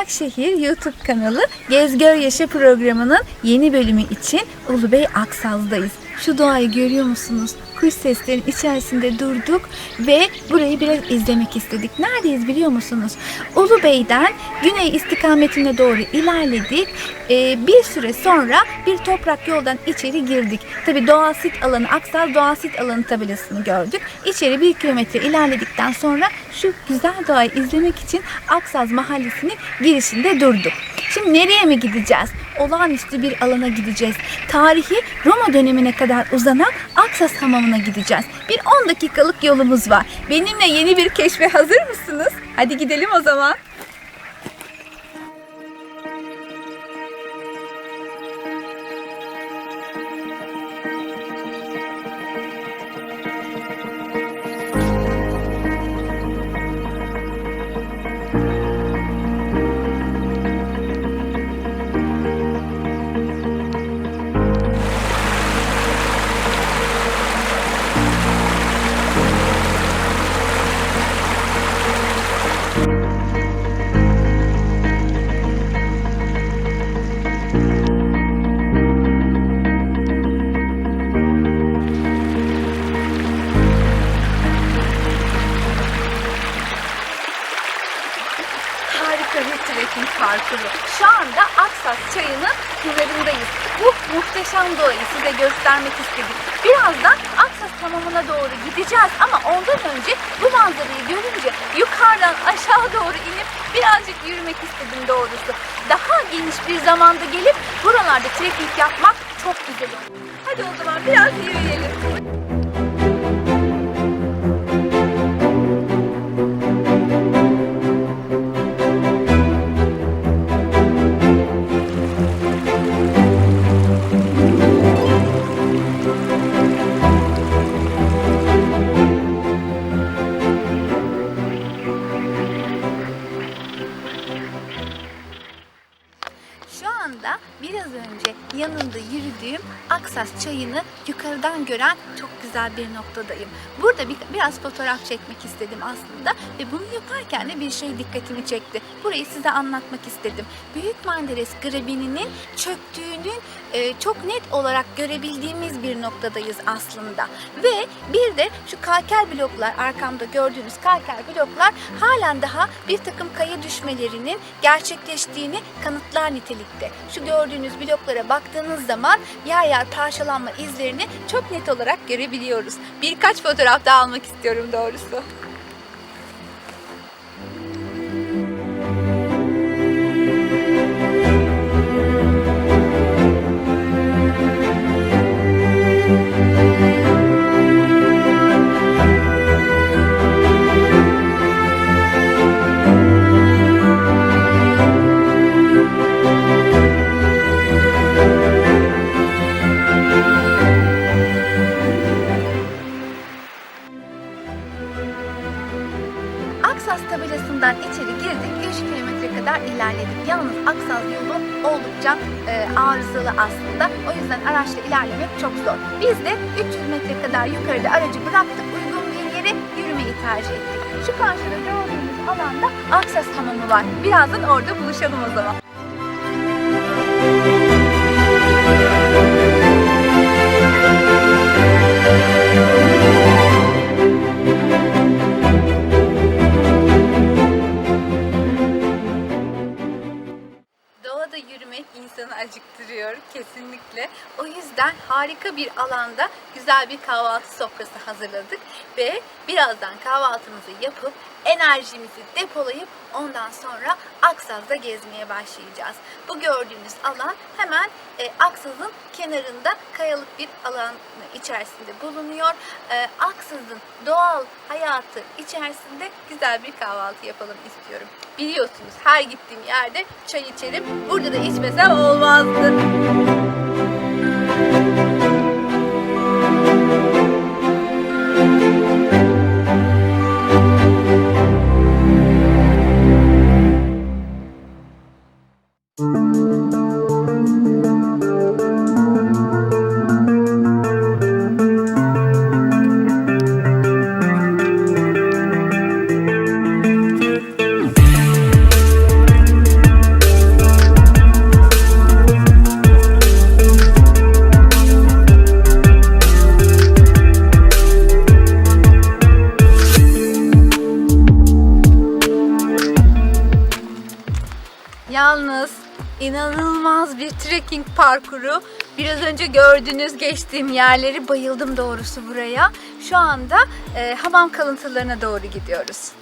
Uşakşehir YouTube kanalı Gez Gör Yaşa programının yeni bölümü için Ulubey Aksaz'dayız. Şu doğayı görüyor musunuz? Kuş seslerinin içerisinde durduk ve burayı biraz izlemek istedik. Neredeyiz biliyor musunuz? Ulubey'den güney istikametine doğru ilerledik. Ee, bir süre sonra bir toprak yoldan içeri girdik. Tabi doğal sit alanı, Aksaz doğal sit alanı tabelasını gördük. İçeri bir kilometre ilerledikten sonra şu güzel doğayı izlemek için Aksaz mahallesinin girişinde durduk. Şimdi nereye mi gideceğiz? Olağanüstü bir alana gideceğiz. Tarihi Roma dönemine kadar uzanan Aksas Hamamı'na gideceğiz. Bir 10 dakikalık yolumuz var. Benimle yeni bir keşfe hazır mısınız? Hadi gidelim o zaman. Parkuru. Şu anda Aksas Çayı'nın kıyılarındayız. Bu muhteşem doğayı size göstermek istedik. Birazdan Aksas hamamına doğru gideceğiz ama ondan önce bu manzarayı görünce yukarıdan aşağı doğru inip birazcık yürümek istedim doğrusu. Daha geniş bir zamanda gelip buralarda trekking yapmak çok güzel olur. Hadi o zaman biraz yürüyelim. Aksas çayını yukarıdan gören çok güzel bir noktadayım. Burada bir, biraz fotoğraf çekmek istedim aslında ve bunu yaparken de bir şey dikkatimi çekti. Burayı size anlatmak istedim. Büyük Menderes Grabini'nin çöktüğünün e, çok net olarak görebildiğimiz bir noktadayız aslında. Ve bir de şu kalker bloklar arkamda gördüğünüz kalker bloklar halen daha bir takım kaya düşmelerinin gerçekleştiğini kanıtlar nitelikte. Şu gördüğünüz bloklara baktığınız zaman yer yer parçalanma izlerini çok net olarak görebiliyoruz. Birkaç fotoğraf daha almak istiyorum doğrusu. Aksas tabelasından içeri girdik. 3 kilometre kadar ilerledik. Yalnız Aksas yolu oldukça e, arızalı aslında. O yüzden araçla ilerlemek çok zor. Biz de 300 metre kadar yukarıda aracı bıraktık. Uygun bir yere yürümeyi tercih ettik. Şu karşıda gördüğünüz alanda Aksas hamamı var. Birazdan orada buluşalım o zaman. Bir alanda güzel bir kahvaltı sofrası hazırladık ve birazdan kahvaltımızı yapıp enerjimizi depolayıp ondan sonra Aksaz'da gezmeye başlayacağız. Bu gördüğünüz alan hemen e, Aksaz'ın kenarında kayalık bir alan içerisinde bulunuyor. E, Aksaz'ın doğal hayatı içerisinde güzel bir kahvaltı yapalım istiyorum. Biliyorsunuz her gittiğim yerde çay içerim. Burada da içmesem olmazdı. Trekking parkuru. Biraz önce gördüğünüz geçtiğim yerleri bayıldım doğrusu buraya. Şu anda e, hamam kalıntılarına doğru gidiyoruz.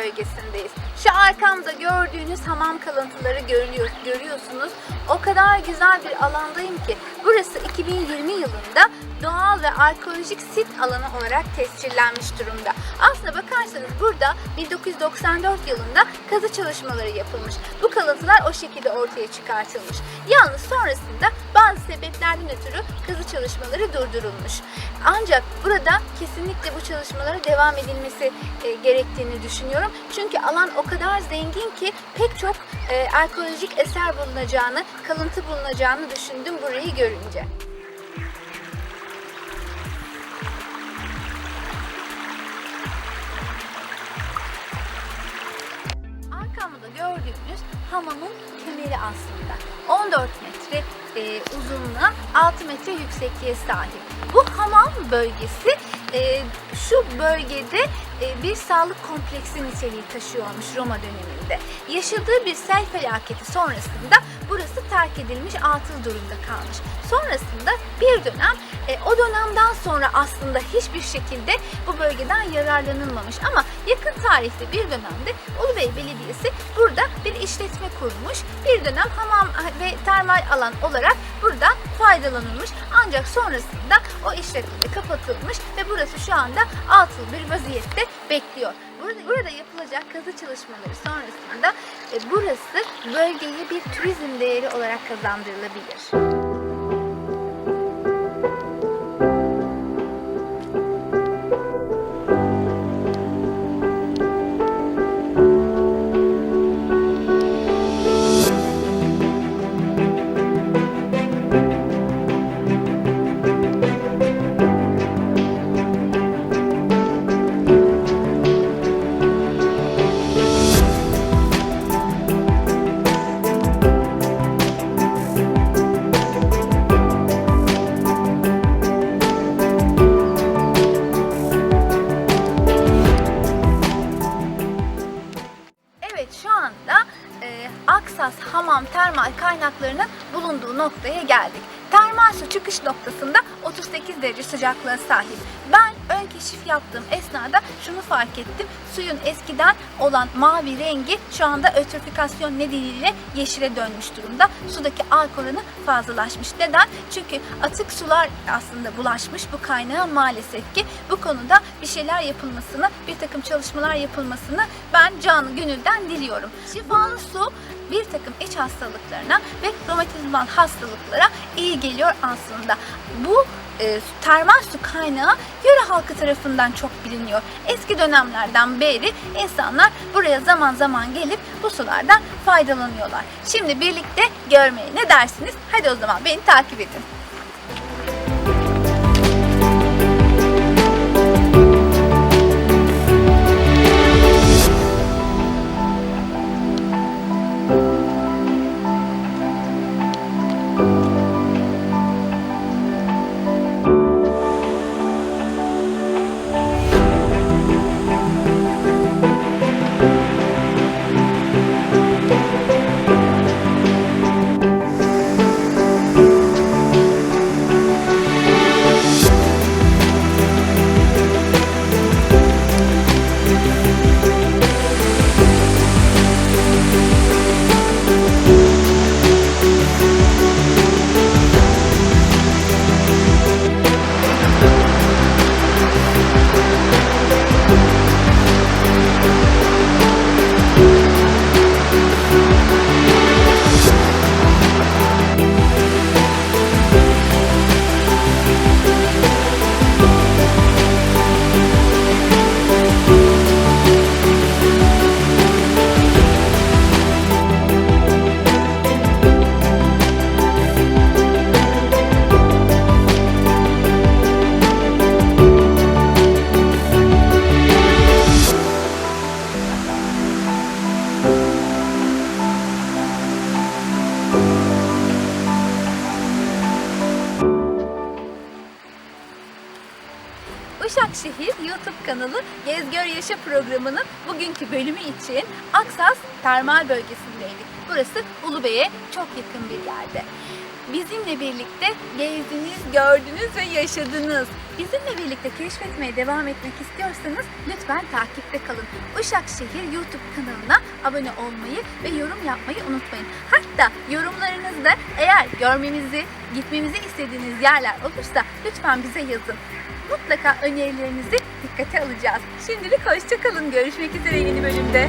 Bölgesindeyiz. Şu arkamda gördüğünüz hamam kalıntıları görüyor, görüyorsunuz. O kadar güzel bir alandayım ki burası 2020 yılında doğal ve arkeolojik sit alanı olarak tescillenmiş durumda. Aslına bakarsanız burada 1994 yılında kazı çalışmaları yapılmış. Bu kalıntılar o şekilde ortaya çıkartılmış. Yalnız sonrasında bazı sebeplerden ötürü kazı çalışmaları durdurulmuş. Ancak burada kesinlikle bu çalışmalara devam edilmesi e, gerektiğini düşünüyorum. Çünkü alan o kadar zengin ki pek çok e, arkeolojik eser bulunacağını, kalıntı bulunacağını düşündüm burayı görünce. Arkamda gördüğünüz hamamın temeli aslında. 14 metre e, uzunluğa, 6 metre yüksekliğe sahip. Bu hamam bölgesi e, şu bölgede e, bir sağlık kompleksi niteliği taşıyormuş Roma döneminde. Yaşadığı bir sel felaketi sonrasında burası terk edilmiş, atıl durumda kalmış. Sonrasında bir dönem e, o dönemden sonra aslında hiçbir şekilde bu bölgeden yararlanılmamış ama yakın tarihte bir dönemde Ulubey Belediyesi burada bir işletme kurmuş. Bir dönem hamam ve termal alan olarak buradan faydalanılmış. Ancak sonrasında o işletme de kapatılmış ve burası şu anda atıl bir vaziyette bekliyor. Burada, yapılacak kazı çalışmaları sonrasında e, burası bölgeye bir turizm değeri olarak kazandırılabilir. 38 derece sıcaklığa sahip. Ben ön keşif yaptığım esnada şunu fark ettim. Suyun eskiden olan mavi rengi şu anda ötrifikasyon nedeniyle yeşile dönmüş durumda. Sudaki alkol oranı fazlalaşmış. Neden? Çünkü atık sular aslında bulaşmış bu kaynağa maalesef ki bu konuda bir şeyler yapılmasını, bir takım çalışmalar yapılmasını ben canı gönülden diliyorum. Şifalı su bir takım iç hastalıklarına ve romatizmal hastalıklara iyi geliyor aslında. Bu e, termal su kaynağı yöre halkı tarafından çok biliniyor. Eski dönemlerden beri insanlar buraya zaman zaman gelip bu sulardan faydalanıyorlar. Şimdi birlikte görmeye ne dersiniz? Hadi o zaman beni takip edin. Uşakşehir YouTube kanalı Gez Gör Yaşa programının bugünkü bölümü için Aksas Termal Bölgesindeydik. Burası Ulubey'e çok yakın bir yerde. Bizimle birlikte gezdiniz, gördünüz ve yaşadınız. Bizimle birlikte keşfetmeye devam etmek istiyorsanız lütfen takipte kalın. Uşakşehir YouTube kanalına abone olmayı ve yorum yapmayı unutmayın. Hatta yorumlarınızda eğer görmemizi, gitmemizi istediğiniz yerler olursa lütfen bize yazın. Mutlaka önerilerinizi dikkate alacağız. Şimdilik hoşçakalın. Görüşmek üzere yeni bölümde.